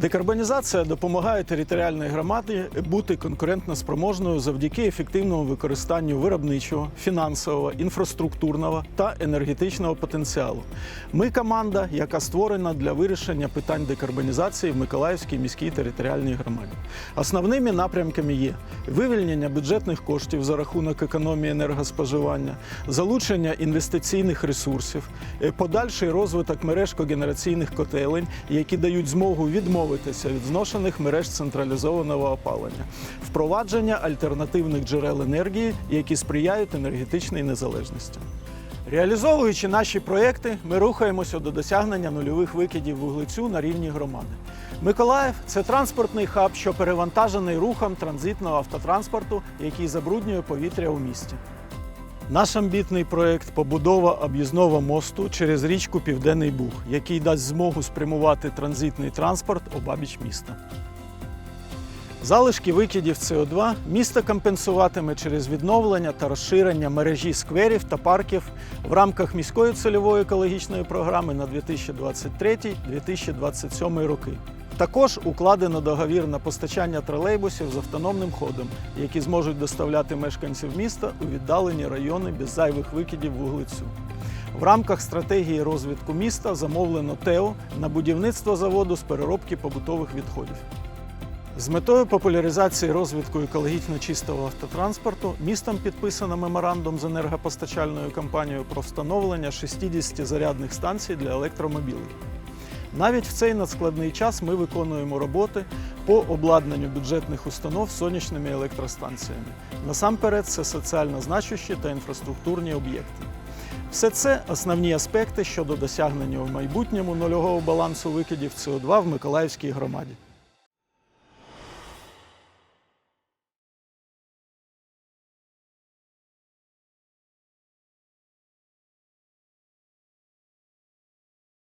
Декарбонізація допомагає територіальній громаді бути конкурентно спроможною завдяки ефективному використанню виробничого, фінансового, інфраструктурного та енергетичного потенціалу. Ми команда, яка створена для вирішення питань декарбонізації в Миколаївській міській територіальній громаді. Основними напрямками є вивільнення бюджетних коштів за рахунок економії енергоспоживання, залучення інвестиційних ресурсів, е, подальший розвиток мереж когенераційних котелень, які дають змогу відмовитися від зношених мереж централізованого опалення, впровадження альтернативних джерел енергії, які сприяють енергетичній незалежності. Реалізовуючи наші проекти, ми рухаємося до досягнення нульових викидів вуглецю на рівні громади. Миколаїв це транспортний хаб, що перевантажений рухом транзитного автотранспорту, який забруднює повітря у місті. Наш амбітний проект побудова об'їзного мосту через річку Південний Буг, який дасть змогу спрямувати транзитний транспорт обабіч міста. Залишки викидів СО2 місто компенсуватиме через відновлення та розширення мережі скверів та парків в рамках міської цільової екологічної програми на 2023-2027 роки. Також укладено договір на постачання тролейбусів з автономним ходом, які зможуть доставляти мешканців міста у віддалені райони без зайвих викидів вуглецю. В рамках стратегії розвитку міста замовлено ТЕО на будівництво заводу з переробки побутових відходів. З метою популяризації розвитку екологічно чистого автотранспорту містом підписано меморандум з енергопостачальною компанією про встановлення 60 зарядних станцій для електромобілів. Навіть в цей надскладний час ми виконуємо роботи по обладнанню бюджетних установ сонячними електростанціями. Насамперед, це соціально значущі та інфраструктурні об'єкти. Все це основні аспекти щодо досягнення в майбутньому нульового балансу викидів СО2 в Миколаївській громаді.